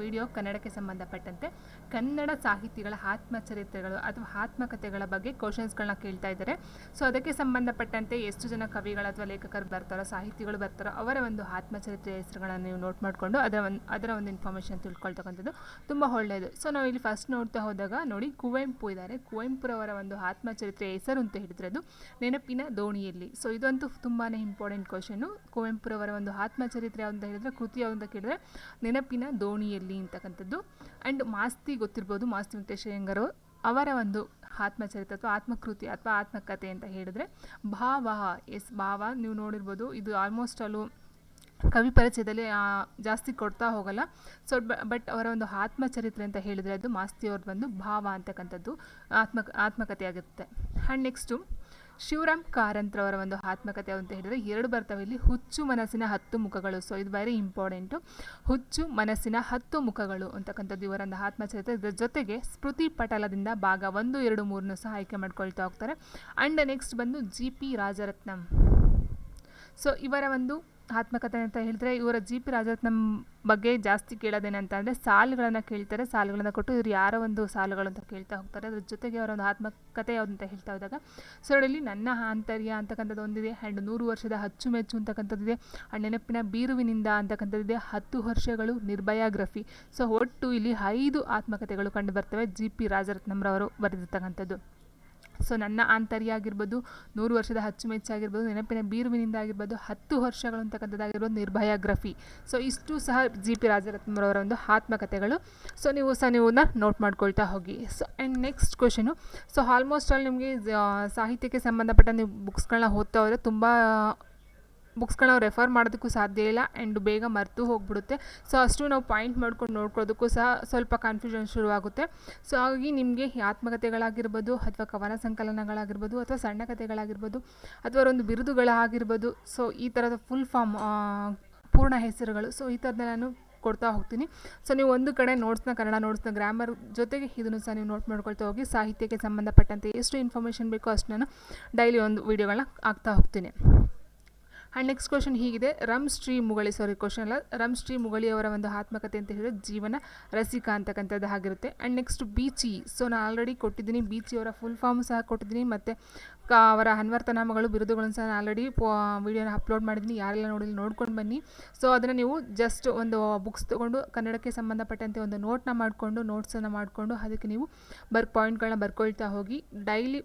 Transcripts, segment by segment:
Video ಕನ್ನಡಕ್ಕೆ ಸಂಬಂಧಪಟ್ಟಂತೆ ಕನ್ನಡ ಸಾಹಿತಿಗಳ ಆತ್ಮಚರಿತ್ರೆಗಳು ಅಥವಾ ಆತ್ಮಕಥೆಗಳ ಬಗ್ಗೆ ಕ್ವಶನ್ಸ್ಗಳನ್ನ ಕೇಳ್ತಾ ಇದ್ದಾರೆ. ಸೊ ಅದಕ್ಕೆ ಸಂಬಂಧಪಟ್ಟಂತೆ ಎಷ್ಟು ಜನ ಕವಿಗಳು ಅಥವಾ ಲೇಖಕರು ಬರ್ತಾರೋ, ಸಾಹಿತಿಗಳು ಬರ್ತಾರೋ, ಅವರ ಒಂದು ಆತ್ಮಚರಿತ್ರೆ ಹೆಸರುಗಳನ್ನು ನೀವು ನೋಟ್ ಮಾಡಿಕೊಂಡು ಅದರ ಒಂದು ಅದರ ಒಂದು ಇನ್ಫಾರ್ಮೇಷನ್ ತಿಳ್ಕೊಳ್ತಕ್ಕಂಥದ್ದು ತುಂಬ ಒಳ್ಳೆಯದು. ಸೊ ನಾವು ಇಲ್ಲಿ ಫಸ್ಟ್ ನೋಡ್ತಾ ಹೋದಾಗ ನೋಡಿ ಕುವೆಂಪು ಇದ್ದಾರೆ. ಕುವೆಂಪುರವರ ಒಂದು ಆತ್ಮಚರಿತ್ರೆ ಹೆಸರು ಅಂತ ಹೇಳಿದ್ರೆ ಅದು ನೆನಪಿನ ದೋಣಿಯಲ್ಲಿ. ಸೊ ಇದಂತೂ ತುಂಬಾ ಇಂಪಾರ್ಟೆಂಟ್ ಕ್ವಶನು ಕುವೆಂಪುರವರ ಒಂದು ಆತ್ಮಚರಿತ್ರೆ ಅಂತ ಹೇಳಿದ್ರೆ ಕೃತಿ ಅಂತ ಕೇಳಿದ್ರೆ ನೆನಪಿನ ದೋಣಿಯಲ್ಲಿ. ಅಂತಕ್ಕಂಥದ್ದು. ಆ್ಯಂಡ್ ಮಾಸ್ತಿ ಗೊತ್ತಿರ್ಬೋದು, ಮಾಸ್ತಿ ವೆಂಕಟೇಶಯ್ಯಂಗರು ಅವರ ಒಂದು ಆತ್ಮಚರಿತ್ರೆ ಅಥವಾ ಆತ್ಮಕೃತಿ ಅಥವಾ ಆತ್ಮಕಥೆ ಅಂತ ಹೇಳಿದ್ರೆ, ಭಾವ, ಎಸ್, ಭಾವ ನೀವು ನೋಡಿರ್ಬೋದು, ಇದು ಆಲ್ಮೋಸ್ಟ್ ಅಲ್ಲೂ ಕವಿ ಪರಿಚಯದಲ್ಲಿ ಜಾಸ್ತಿ ಕೊಡ್ತಾ ಹೋಗಲ್ಲ. ಸೊ ಬಟ್ ಅವರ ಒಂದು ಆತ್ಮಚರಿತ್ರೆ ಅಂತ ಹೇಳಿದರೆ ಅದು ಮಾಸ್ತಿಯವ್ರದ್ದು ಒಂದು ಭಾವ ಅಂತಕ್ಕಂಥದ್ದು ಆತ್ಮ ಆತ್ಮಕಥೆ ಆಗುತ್ತೆ ಆ್ಯಂಡ್ ನೆಕ್ಸ್ಟು ಶಿವರಾಮ್ ಕಾರಂತ್ರವರ ಒಂದು ಆತ್ಮಕಥೆ ಅಂತ ಹೇಳಿದರೆ, ಎರಡು ಬರ್ತವೆ ಇಲ್ಲಿ ಹುಚ್ಚು ಮನಸ್ಸಿನ ಹತ್ತು ಮುಖಗಳು. ಸೊ ಇದು ವೆರಿ ಇಂಪಾರ್ಟೆಂಟು ಹುಚ್ಚು ಮನಸ್ಸಿನ ಹತ್ತು ಮುಖಗಳು ಅಂತಕ್ಕಂಥದ್ದು ಇವರೊಂದು ಆತ್ಮಚರಿತ್ರೆ. ಇದರ ಜೊತೆಗೆ ಸ್ಮೃತಿ ಪಟಲದಿಂದ ಭಾಗ ಒಂದು, ಎರಡು, ಮೂರನ್ನು ಸಹ ಆಯ್ಕೆ ಮಾಡ್ಕೊಳ್ತಾ ಹೋಗ್ತಾರೆ. ಆ್ಯಂಡ್ ನೆಕ್ಸ್ಟ್ ಬಂದು ಜಿ ಪಿ ರಾಜರತ್ನಂ. ಸೊ ಇವರ ಒಂದು ಆತ್ಮಕಥೆ ಅಂತ ಹೇಳಿದ್ರೆ, ಇವರ ಜಿ ಪಿ ರಾಜರತ್ನಂ ಬಗ್ಗೆ ಜಾಸ್ತಿ ಕೇಳೋದೇನಂತ ಅಂದರೆ, ಸಾಲುಗಳನ್ನು ಕೇಳ್ತಾರೆ, ಸಾಲುಗಳನ್ನು ಕೊಟ್ಟು ಇವರು ಯಾರ ಒಂದು ಸಾಲುಗಳು ಅಂತ ಕೇಳ್ತಾ ಹೋಗ್ತಾರೆ. ಅದ್ರ ಜೊತೆಗೆ ಅವರ ಒಂದು ಆತ್ಮಕಥೆ ಯಾವ್ದು ಅಂತ ಹೇಳ್ತಾ ಹೋದಾಗ ಸೊ ಅದರಲ್ಲಿ ನನ್ನ ಆಂತರ್ಯ ಅಂತಕ್ಕಂಥದ್ದು ಒಂದಿದೆ ಆ್ಯಂಡ್ ನೂರು ವರ್ಷದ ಅಚ್ಚುಮೆಚ್ಚು ಅಂತಕ್ಕಂಥದ್ದಿದೆ ಆ್ಯಂಡ್ ನೆನಪಿನ ಬೀರುವಿನಿಂದ ಅಂತಕ್ಕಂಥದ್ದಿದೆ ಹತ್ತು ವರ್ಷಗಳು ನಿರ್ಭಯಾಗ್ರಫಿ ಸೊ ಒಟ್ಟು ಇಲ್ಲಿ ಐದು ಆತ್ಮಕಥೆಗಳು ಕಂಡು ಬರ್ತವೆ ಜಿ ಪಿ ರಾಜರತ್ನಂರವರು ಬರೆದಿರ್ತಕ್ಕಂಥದ್ದು. ಸೊ ನನ್ನ ಆಂತರ್ಯ ಆಗಿರ್ಬೋದು, ನೂರು ವರ್ಷದ ಅಚ್ಚುಮೆಚ್ಚಾಗಿರ್ಬೋದು ನೆನಪಿನ ಬೀರುವಿನಿಂದ ಆಗಿರ್ಬೋದು, ಹತ್ತು ವರ್ಷಗಳು ಅಂತಕ್ಕಂಥದ್ದಾಗಿರ್ಬೋದು ನಿರ್ಭಯಾಗ್ರಫಿ ಸೊ ಇಷ್ಟು ಸಹ ಜಿ ಪಿ ರಾಜರತ್ನರವರ ಒಂದು ಆತ್ಮಕಥೆಗಳು. ಸೊ ನೀವು ಸಹ ನೀವು ನೋಟ್ ಮಾಡ್ಕೊಳ್ತಾ ಹೋಗಿ. So and next question so almost all ನಿಮಗೆ ಸಾಹಿತ್ಯಕ್ಕೆ ಸಂಬಂಧಪಟ್ಟ ನೀವು ಬುಕ್ಸ್ಗಳನ್ನ ಓದ್ತಾ ಹೋದರೆ ತುಂಬ ಬುಕ್ಸ್ಗಳನ್ನ ನಾವು ರೆಫರ್ ಮಾಡೋದಕ್ಕೂ ಸಾಧ್ಯ ಇಲ್ಲ ಆ್ಯಂಡ್ ಬೇಗ ಮರೆತು ಹೋಗ್ಬಿಡುತ್ತೆ. ಸೊ ಅಷ್ಟು ನಾವು ಪಾಯಿಂಟ್ ಮಾಡ್ಕೊಂಡು ನೋಡ್ಕೊಳ್ಳೋದಕ್ಕೂ ಸಹ ಸ್ವಲ್ಪ ಕನ್ಫ್ಯೂಷನ್ ಶುರುವಾಗುತ್ತೆ. ಸೊ ಹಾಗಾಗಿ ನಿಮಗೆ ಆತ್ಮಕಥೆಗಳಾಗಿರ್ಬೋದು ಅಥವಾ ಕವನ ಸಂಕಲನಗಳಾಗಿರ್ಬೋದು ಅಥವಾ ಸಣ್ಣ ಕಥೆಗಳಾಗಿರ್ಬೋದು ಅಥವಾ ಒಂದು ಬಿರುದುಗಳಾಗಿರ್ಬೋದು ಸೊ ಈ ಥರದ ಫುಲ್ ಫಾರ್ಮ್ ಪೂರ್ಣ ಹೆಸರುಗಳು ಸೊ ಈ ಥರದ್ದು ನಾನು ಕೊಡ್ತಾ ಹೋಗ್ತೀನಿ. ಸೊ ನೀವು ಒಂದು ಕಡೆ ನೋಟ್ಸ್ನ ಕನ್ನಡ ನೋಟ್ಸ್ನ ಗ್ರಾಮರ್ ಜೊತೆಗೆ ಇದನ್ನು ಸಹ ನೀವು ನೋಟ್ ಮಾಡ್ಕೊಳ್ತಾ ಹೋಗಿ ಸಾಹಿತ್ಯಕ್ಕೆ ಸಂಬಂಧಪಟ್ಟಂತೆ ಎಷ್ಟು ಇನ್ಫಾರ್ಮೇಷನ್ ಬೇಕೋ ಅಷ್ಟು ನಾನು ಡೈಲಿ ಒಂದು ವೀಡಿಯೋಗಳನ್ನ ಹಾಕ್ತಾ ಹೋಗ್ತೀನಿ. ಆ್ಯಂಡ್ ನೆಕ್ಸ್ಟ್ ಕ್ವಶನ್ ಹೀಗಿದೆ. ರಮ್ ಶ್ರೀ ಮುಗಳಿ ಸಾರಿ ಕ್ವಶನ್ ಅಲ್ಲ. ರಮ್ ಶ್ರೀ ಮುಗಳಿ ಅವರ ಒಂದು ಆತ್ಮಕಥೆ ಅಂತ ಹೇಳಿದ್ರೆ ಜೀವನ ರಸಿಕ ಅಂತಕ್ಕಂಥದ್ದು ಆಗಿರುತ್ತೆ ಆ್ಯಂಡ್ ನೆಕ್ಸ್ಟ್ ಬೀಚಿ. ಸೊ ನಾನು ಆಲ್ರೆಡಿ ಕೊಟ್ಟಿದ್ದೀನಿ. ಬೀಚಿ ಅವರ ಫುಲ್ ಫಾರ್ಮ್ ಸಹ ಕೊಟ್ಟಿದ್ದೀನಿ. ಮತ್ತು ಅವರ ಅನ್ವರ್ತನಾಮಗಳು, ಬಿರುದುಗಳನ್ನು ಸಹ ನಾನು ಆಲ್ರೆಡಿ ವೀಡಿಯೋನ ಅಪ್ಲೋಡ್ ಮಾಡಿದ್ದೀನಿ. ಯಾರೆಲ್ಲ ನೋಡಿಲ್ಲ, ನೋಡ್ಕೊಂಡು ಬನ್ನಿ. ಸೊ ಅದನ್ನು ನೀವು ಜಸ್ಟ್ ಒಂದು ಬುಕ್ಸ್ ತೊಗೊಂಡು, ಕನ್ನಡಕ್ಕೆ ಸಂಬಂಧಪಟ್ಟಂತೆ ಒಂದು ನೋಟ್ನ ಮಾಡಿಕೊಂಡು ನೋಟ್ಸನ್ನು ಮಾಡಿಕೊಂಡು, ಅದಕ್ಕೆ ನೀವು ಬರ್ ಪಾಯಿಂಟ್ಗಳನ್ನ ಬರ್ಕೊಳ್ತಾ ಹೋಗಿ. ಡೈಲಿ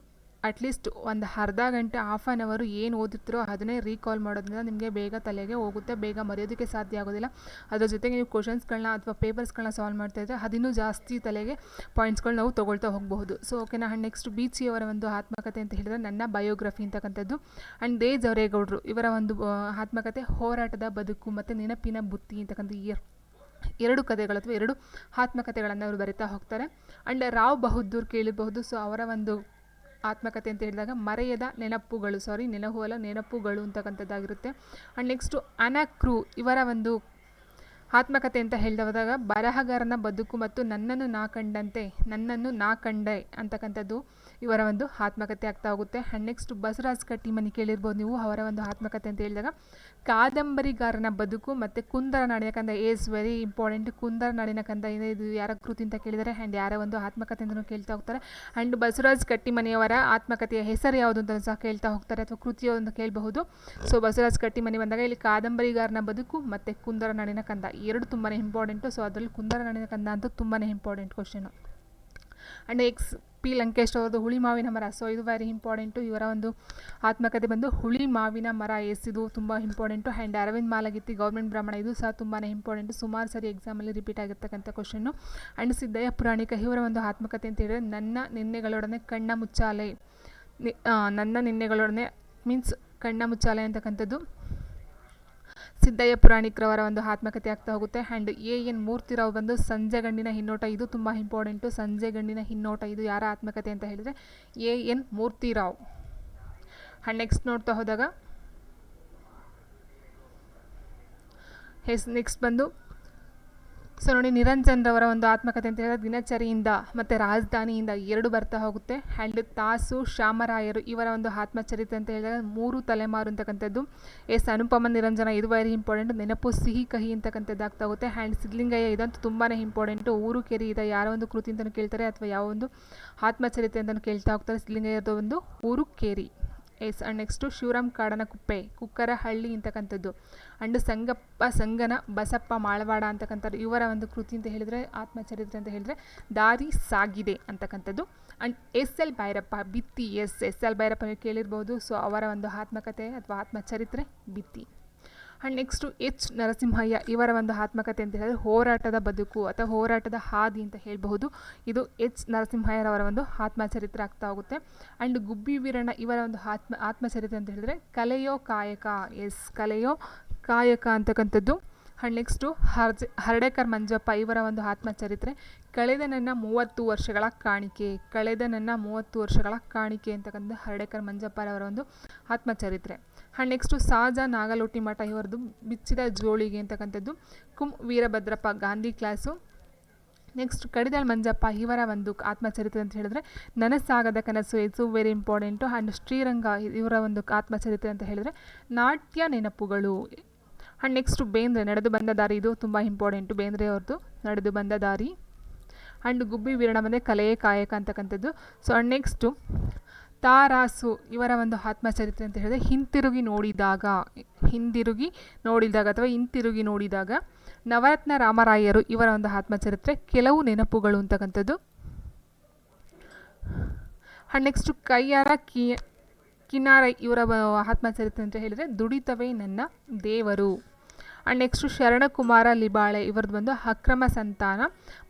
ಅಟ್ಲೀಸ್ಟ್ ಒಂದು ಅರ್ಧ ಗಂಟೆ ಹಾಫ್ ಆನ್ ಅವರು ಏನು ಓದಿರ್ತೀರೋ ಅದನ್ನೇ ರೀಕಾಲ್ ಮಾಡೋದ್ರಿಂದ ನಿಮಗೆ ಬೇಗ ತಲೆಗೆ ಹೋಗುತ್ತೆ, ಬೇಗ ಮರೆಯೋದಕ್ಕೆ ಸಾಧ್ಯ ಆಗೋದಿಲ್ಲ. ಅದರ ಜೊತೆಗೆ ನೀವು ಕ್ವಶನ್ಸ್ಗಳನ್ನ ಅಥವಾ ಪೇಪರ್ಸ್ಗಳನ್ನ ಸಾಲ್ವ್ ಮಾಡ್ತಾ ಇದ್ದರೆ ಅದಿನ್ನೂ ಜಾಸ್ತಿ ತಲೆಗೆ ಪಾಯಿಂಟ್ಸ್ಗಳು ನಾವು ತೊಗೊಳ್ತಾ ಹೋಗಬಹುದು. ಸೊ ಓಕೆನಾ ಆ್ಯಂಡ್ ನೆಕ್ಸ್ಟ್ ಬಿ ಸಿ ಅವರ ಒಂದು ಆತ್ಮಕಥೆ ಅಂತ ಹೇಳಿದ್ರೆ ನನ್ನ ಬಯೋಗ್ರಫಿ ಅಂತಕ್ಕಂಥದ್ದು. ಆ್ಯಂಡ್ ದೇ ಜವರೇಗೌಡರು ಇವರ ಒಂದು ಆತ್ಮಕಥೆ ಹೋರಾಟದ ಬದುಕು ಮತ್ತು ನೆನಪಿನ ಬುತ್ತಿ ಅಂತಕ್ಕಂಥ ಇಯರ್ ಎರಡು ಕಥೆಗಳು ಅಥವಾ ಎರಡು ಆತ್ಮಕಥೆಗಳನ್ನು ಅವರು ಬರಿತಾ ಹೋಗ್ತಾರೆ. ಆ್ಯಂಡ್ ರಾವ್ ಬಹದ್ದೂರ್ ಕೇಳಿರಬಹುದು ಸೊ ಅವರ ಒಂದು ಆತ್ಮಕಥೆ ಅಂತ ಹೇಳಿದಾಗ ಮರೆಯದ ನೆನಪುಗಳು ಸಾರಿ ನೆನಹು ಅಲ್ಲ ನೆನಪುಗಳು ಅಂತಕ್ಕಂಥದ್ದಾಗಿರುತ್ತೆ. ಆ್ಯಂಡ್ ನೆಕ್ಸ್ಟು ಅನಕ್ರೂ, ಇವರ ಒಂದು ಆತ್ಮಕಥೆ ಅಂತ ಹೇಳಿದಾಗ ಬರಹಗಾರನ ಬದುಕು ಮತ್ತು ನನ್ನನ್ನು ನಾ ಕಂಡಂತೆ, ನನ್ನನ್ನು ನಾ ಕಂಡೆ ಅಂತಕ್ಕಂಥದ್ದು. ಇವರ ಒಂದು ಆತ್ಮಕಥೆ ಆಗ್ತಾ ಹೋಗುತ್ತೆ. ಆ್ಯಂಡ್ ನೆಕ್ಸ್ಟ್ ಬಸವರಾಜ್ ಕಟ್ಟಿಮನಿ ಕೇಳಿರ್ಬೋದು ನೀವು, ಅವರ ಒಂದು ಆತ್ಮಕಥೆ ಅಂತ ಹೇಳಿದಾಗ, ಕಾದಂಬರಿಗಾರನ ಬದುಕು ಮತ್ತು ಕುಂದರ ನಾಡಿನ ಕಂದ ಏಸ್ ವೆರಿ ಇಂಪಾರ್ಟೆಂಟ್ ಕುಂದರ ನಾಡಿನ ಕಂದ ಇದೆ ಇದು ಯಾರ ಕೃತಿ ಅಂತ ಕೇಳಿದರೆ ಆ್ಯಂಡ್ ಯಾರ ಒಂದು ಆತ್ಮಕಥೆ ಅಂತಲೂ ಕೇಳ್ತಾ ಹೋಗ್ತಾರೆ. ಆ್ಯಂಡ್ ಬಸವರಾಜ್ ಕಟ್ಟಿಮನಿಯವರ ಆತ್ಮಕಥೆಯ ಹೆಸರು ಯಾವುದು ಅಂತ ಸಹ ಕೇಳ್ತಾ ಹೋಗ್ತಾರೆ, ಅಥವಾ ಕೃತಿಯ ಅಂತ ಕೇಳಬಹುದು. ಸೊ ಬಸವರಾಜ್ ಕಟ್ಟಿಮನಿ ಬಂದಾಗ ಇಲ್ಲಿ ಕಾದಂಬರಿಗಾರನ ಬದುಕು ಮತ್ತು ಕುಂದರ ನಾಡಿನ ಕಂದ. ಎರಡು ತುಂಬಾ ಇಂಪಾರ್ಟೆಂಟು ಸೊ ಅದರಲ್ಲಿ ಕುಂದರ ನಾಡಿನ ಕಂದ ಅಂತೂ ತುಂಬಾ important question and X P Lankesh ಅವ್ರದ್ದು ಹುಳಿ ಮಾವಿನ ಮರ. ಸೊ ಇದು ವೆರಿ ಇಂಪಾರ್ಟೆಂಟು ಇವರ ಒಂದು ಆತ್ಮಕಥೆ ಬಂದು ಹುಳಿ ಮಾವಿನ ಮರ ಎಸಿದು ತುಂಬ important and Aravind Malagatti government Brahmana. ಇದು ಸಹ ತುಂಬಾ ಇಂಪಾರ್ಟೆಂಟು ಸುಮಾರು ಸರಿ ಎಕ್ಸಾಮಲ್ಲಿ ರಿಪೀಟ್ ಆಗಿರ್ತಕ್ಕಂಥ ಕ್ವಶನ್ನು ಆ್ಯಂಡ್ ಸಿದ್ದಯ್ಯ ಪುರಾಣಿಕ, ಇವರ ಒಂದು ಆತ್ಮಕಥೆ ಅಂತ ಹೇಳಿದ್ರೆ ನನ್ನ ನಿನ್ನೆಗಳೊಡನೆ ಕಣ್ಣ ಮುಚ್ಚಾಲೆ. ನನ್ನ ನಿನ್ನೆಗಳೊಡನೆ ಮೀನ್ಸ್ ಕಣ್ಣ ಮುಚ್ಚಾಲೆ ಅಂತಕ್ಕಂಥದ್ದು. ಸಿದ್ದಯ್ಯ ಪುರಾಣಿಕರವರ ಒಂದು ಆತ್ಮಕಥೆ ಆಗ್ತಾ ಹೋಗುತ್ತೆ. ಆ್ಯಂಡ್ ಎ ಎನ್ ಮೂರ್ತಿರಾವ್ ಬಂದು ಸಂಜೆ ಗಂಡಿನ ಹಿನ್ನೋಟ, ಇದು ತುಂಬ ಇಂಪಾರ್ಟೆಂಟು ಸಂಜೆ ಗಂಡಿನ ಹಿನ್ನೋಟ, ಇದು ಯಾರ ಆತ್ಮಕಥೆ ಅಂತ ಹೇಳಿದರೆ A N Murthy Rao. And next ನೋಡ್ತಾ ಹೋದಾಗ ಹೆಸ್ ನೆಕ್ಸ್ಟ್ ಬಂದು ಸೊ ನೋಡಿ ನಿರಂಜನ್ರವರ ಒಂದು ಆತ್ಮಕಥೆ ಅಂತ ಹೇಳಿದ್ರೆ, ದಿನಚರಿಯಿಂದ ಮತ್ತು ರಾಜಧಾನಿಯಿಂದ ಎರಡು ಬರ್ತಾ ಹೋಗುತ್ತೆ. ಆ್ಯಂಡ್ ತಾಸು, ಶ್ಯಾಮರಾಯರು ಇವರ ಒಂದು ಆತ್ಮಚರಿತ್ರೆ ಅಂತ ಹೇಳಿದ್ರೆ, ಮೂರು ತಲೆಮಾರು ಅಂತಕ್ಕಂಥದ್ದು. ಎಸ್, ಅನುಪಮ, ನಿರಂಜನ, ಇದು ವೆರಿ ಇಂಪಾರ್ಟೆಂಟ್ ನೆನಪು, ಸಿಹಿ, ಕಹಿ ಅಂತಕ್ಕಂಥದ್ದು ಆಗ್ತಾ ಹೋಗುತ್ತೆ. ಆ್ಯಂಡ್ ಸಿದ್ಲಿಂಗಯ್ಯ ಇದಂತೂ ತುಂಬಾ ಇಂಪಾರ್ಟೆಂಟು ಊರು ಕೆರಿ ಇದೆ, ಯಾರೋ ಒಂದು ಕೃತಿ ಅಂತಲೂ ಕೇಳ್ತಾರೆ ಅಥವಾ ಯಾವ ಒಂದು ಆತ್ಮಚರಿತ್ರೆ ಅಂತಲೂ ಕೇಳ್ತಾ ಹೋಗ್ತಾರೆ. ಸಿದ್ಲಿಂಗಯ್ಯದ ಒಂದು ಊರು ಕೇರಿ. Yes and next Shivaram Kadana Kuppe, Kukkarahalli ಅಂತಕ್ಕಂಥದ್ದು ಆ್ಯಂಡ್ ಸಂಗಪ್ಪ, ಸಂಗನ, ಬಸಪ್ಪ ಮಾಳವಾಡ ಅಂತಕ್ಕಂಥದ್ದು. ಇವರ ಒಂದು ಕೃತಿ ಅಂತ ಹೇಳಿದರೆ, ಆತ್ಮಚರಿತ್ರೆ ಅಂತ ಹೇಳಿದರೆ, ದಾರಿ ಸಾಗಿದೆ ಅಂತಕ್ಕಂಥದ್ದು. ಆ್ಯಂಡ್ ಎಸ್ ಎಲ್ ಭೈರಪ್ಪ, ಬಿತ್ತಿ, ಎಸ್ ಎಸ್ ಎಲ್ ಭೈರಪ್ಪ ನೀವು ಕೇಳಿರ್ಬೋದು. ಸೊ ಅವರ ಒಂದು ಆತ್ಮಕಥೆ ಅಥವಾ ಆತ್ಮಚರಿತ್ರೆ ಬಿತ್ತಿ. ಆ್ಯಂಡ್ ನೆಕ್ಸ್ಟು ಎಚ್ ನರಸಿಂಹಯ್ಯ, ಇವರ ಒಂದು ಆತ್ಮಕಥೆ ಅಂತ ಹೇಳಿದ್ರೆ ಹೋರಾಟದ ಬದುಕು ಅಥವಾ ಹೋರಾಟದ ಹಾದಿ ಅಂತ ಹೇಳಬಹುದು. ಇದು ಎಚ್ ನರಸಿಂಹಯ್ಯರವರ ಒಂದು ಆತ್ಮಚರಿತ್ರೆ ಆಗ್ತಾ ಹೋಗುತ್ತೆ. ಆ್ಯಂಡ್ ಗುಬ್ಬಿ ವೀರಣ್ಣ ಇವರ ಒಂದು ಆತ್ಮ, ಆತ್ಮಚರಿತ್ರೆ ಅಂತ ಹೇಳಿದ್ರೆ ಕಲೆಯೋ ಕಾಯಕ ಎಸ್ ಕಲೆಯೋ ಕಾಯಕ ಅಂತಕ್ಕಂಥದ್ದು. ಆ್ಯಂಡ್ ನೆಕ್ಸ್ಟು ಹರ್ಜ ಹರಡೇಕರ್ ಮಂಜಪ್ಪ ಇವರ ಒಂದು ಆತ್ಮಚರಿತ್ರೆ, ಕಳೆದ ನನ್ನ ಮೂವತ್ತು ವರ್ಷಗಳ ಕಾಣಿಕೆ, ಕಳೆದ ನನ್ನ ಮೂವತ್ತು ವರ್ಷಗಳ ಕಾಣಿಕೆ ಅಂತಕ್ಕಂಥ ಹರ್ಡೇಕರ್ ಮಂಜಪ್ಪರವರ ಒಂದು ಆತ್ಮಚರಿತ್ರೆ. ಆ್ಯಂಡ್ ನೆಕ್ಸ್ಟು ಸಹಜ ನಾಗಲೋಟಿ ಮಠ, ಇವರದು ಬಿಚ್ಚಿದ ಜೋಳಿಗೆ ಅಂತಕ್ಕಂಥದ್ದು, ಕುಂ ವೀರಭದ್ರಪ್ಪ ಗಾಂಧಿ ಕ್ಲಾಸು ನೆಕ್ಸ್ಟ್ ಕಡಿದಾಳ್ ಮಂಜಪ್ಪ ಇವರ ಒಂದು ಆತ್ಮಚರಿತ್ರೆ ಅಂತ ಹೇಳಿದ್ರೆ, ನನಸಾಗದ ಕನಸು it's very important and Sriranga, ಇವರ ಒಂದು ಆತ್ಮಚರಿತ್ರೆ ಅಂತ ಹೇಳಿದ್ರೆ, ನಾಟ್ಯ ನೆನಪುಗಳು ಆ್ಯಂಡ್ ನೆಕ್ಸ್ಟು ಬೇಂದ್ರೆ ನಡೆದು ಬಂದ ದಾರಿ, ಇದು ತುಂಬ ಇಂಪಾರ್ಟೆಂಟು ಬೇಂದ್ರೆ ಅವ್ರದ್ದು ನಡೆದು ಬಂದ ದಾರಿ. ಆ್ಯಂಡ್ ಗುಬ್ಬಿ ವೀರಣ ಬಂದರೆ ಕಲೆಯೇ ಕಾಯಕ ಅಂತಕ್ಕಂಥದ್ದು. ಸೊ ಆ್ಯಂಡ್ ನೆಕ್ಸ್ಟು ತಾರಾಸು, ಇವರ ಒಂದು ಆತ್ಮಚರಿತ್ರೆ ಅಂತ ಹೇಳಿದ್ರೆ, ಹಿಂತಿರುಗಿ ನೋಡಿದಾಗ, ಹಿಂದಿರುಗಿ ನೋಡಿದಾಗ ಅಥವಾ ಹಿಂತಿರುಗಿ ನೋಡಿದಾಗ ನವರತ್ನ ರಾಮರಾಯರು ಇವರ ಒಂದು ಆತ್ಮಚರಿತ್ರೆ ಕೆಲವು ನೆನಪುಗಳು ಅಂತಕ್ಕಂಥದ್ದು. ಆ್ಯಂಡ್ ನೆಕ್ಸ್ಟು ಕೈಯಾರ ಕಿ ಕಿನ್ನಾರ ಇವರ ಆತ್ಮಚರಿತ್ರೆ ಅಂತ ಹೇಳಿದರೆ, ದುಡಿತವೇ ನನ್ನ ದೇವರು. ಆ್ಯಂಡ್ ನೆಕ್ಸ್ಟು ಶರಣಕುಮಾರ ಲಿಬಾಳೆ ಇವ್ರದ್ದು ಬಂದು ಅಕ್ರಮ ಸಂತಾನ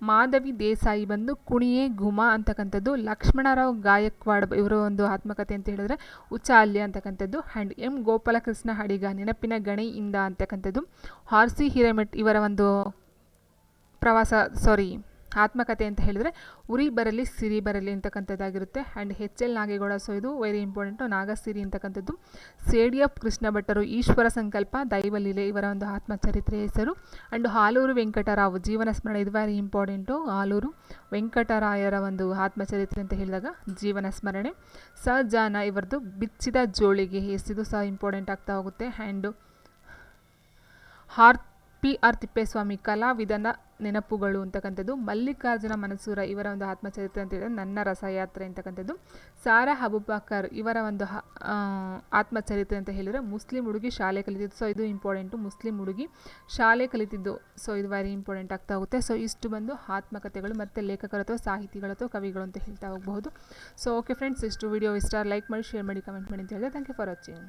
ಮಾಧವಿ ದೇಸಾಯಿ ಬಂದು ಕುಣಿಯೇ ಘುಮ ಅಂತಕ್ಕಂಥದ್ದು ಲಕ್ಷ್ಮಣರಾವ್ ಗಾಯಕ್ವಾಡ್ ಇವರ ಒಂದು ಆತ್ಮಕಥೆ ಅಂತ ಹೇಳಿದ್ರೆ ಉಚಾಲ್ಯ ಅಂತಕ್ಕಂಥದ್ದು ಆ್ಯಂಡ್ ಎಂ ಗೋಪಾಲಕೃಷ್ಣ ಹಡಿಗ ನೆನಪಿನ ಗಣಿಯಿಂದ ಅಂತಕ್ಕಂಥದ್ದು ಹಾರ್ಸಿ ಹಿರೇಮಠ್ ಇವರ ಒಂದು ಪ್ರವಾಸ ಸಾರಿ ಆತ್ಮಕಥೆ ಅಂತ ಹೇಳಿದ್ರೆ ಉರಿ ಬರಲಿ, ಸಿರಿ ಬರಲಿ ಅಂತಕ್ಕಂಥದ್ದಾಗಿರುತ್ತೆ. And H L Nagegowda so ಇದು ವೆರಿ ಇಂಪಾರ್ಟೆಂಟು ನಾಗಸಿರಿ ಅಂತಕ್ಕಂಥದ್ದು. ಸೇಡಿಯಪ್ ಕೃಷ್ಣ ಭಟ್ಟರು, ಈಶ್ವರ ಸಂಕಲ್ಪ ದೈವಲೀಲೆ ಇವರ ಒಂದು ಆತ್ಮಚರಿತ್ರೆ ಹೆಸರು. ಆ್ಯಂಡ್ ಹಾಲೂರು ವೆಂಕಟರಾವ್, ಜೀವನ ಸ್ಮರಣೆ, ಇದು ವೆರಿ ಇಂಪಾರ್ಟೆಂಟು ಹಾಲೂರು ವೆಂಕಟರಾಯರ ಒಂದು ಆತ್ಮಚರಿತ್ರೆ ಅಂತ ಹೇಳಿದಾಗ ಜೀವನ ಸ್ಮರಣೆ. ಸಹಜಾನ ಇವರದ್ದು ಬಿಚ್ಚಿದ ಜೋಳಿಗೆ ಹೆಸಿದು ಸಹ ಇಂಪಾರ್ಟೆಂಟ್ ಆಗ್ತಾ ಹೋಗುತ್ತೆ. ಆ್ಯಂಡ್ ಹಾರ್ ಪಿ ಆರ್ ತಿಪ್ಪೇಸ್ವಾಮಿ ಕಲಾವಿದನ ನೆನಪುಗಳು ಅಂತಕ್ಕಂಥದ್ದು, ಮಲ್ಲಿಕಾರ್ಜುನ ಮನಸೂರ ಇವರ ಒಂದು ಆತ್ಮಚರಿತ್ರೆ ಅಂತ ಹೇಳಿದ್ರೆ ನನ್ನ ರಸಯಾತ್ರೆ ಅಂತಕ್ಕಂಥದ್ದು. ಸಾರಾ ಹಬುಬಾಕರ್ ಇವರ ಒಂದು ಆತ್ಮಚರಿತ್ರೆ ಅಂತ ಹೇಳಿದರೆ, ಮುಸ್ಲಿಂ ಹುಡುಗಿ ಶಾಲೆ ಕಲಿತಿದ್ದು. ಸೊ ಇದು ಇಂಪಾರ್ಟೆಂಟು ಮುಸ್ಲಿಂ ಹುಡುಗಿ ಶಾಲೆ ಕಲಿತಿದ್ದು. ಸೊ ಇದು ವೆರಿ ಇಂಪಾರ್ಟೆಂಟ್ ಆಗ್ತಾ ಹೋಗುತ್ತೆ. ಸೊ ಇಷ್ಟು ಬಂದು ಆತ್ಮಕಥೆಗಳು ಮತ್ತು ಲೇಖಕರು ಅಥವಾ ಸಾಹಿತಿಗಳು ಅಥವಾ ಕವಿಗಳು ಅಂತ ಹೇಳ್ತಾ ಹೋಗಬಹುದು. ಸೊ ಓಕೆ ಫ್ರೆಂಡ್ಸ್ ಇಷ್ಟು ವಿಡಿಯೋ ಇಷ್ಟ ಲೈಕ್ ಮಾಡಿ ಶೇರ್ ಮಾಡಿ ಕಮೆಂಟ್ ಮಾಡಿ ಅಂತ ಹೇಳಿದ್ರೆ ಥ್ಯಾಂಕ್ ಯು ಫಾರ್ ವಾಚಿಂಗ್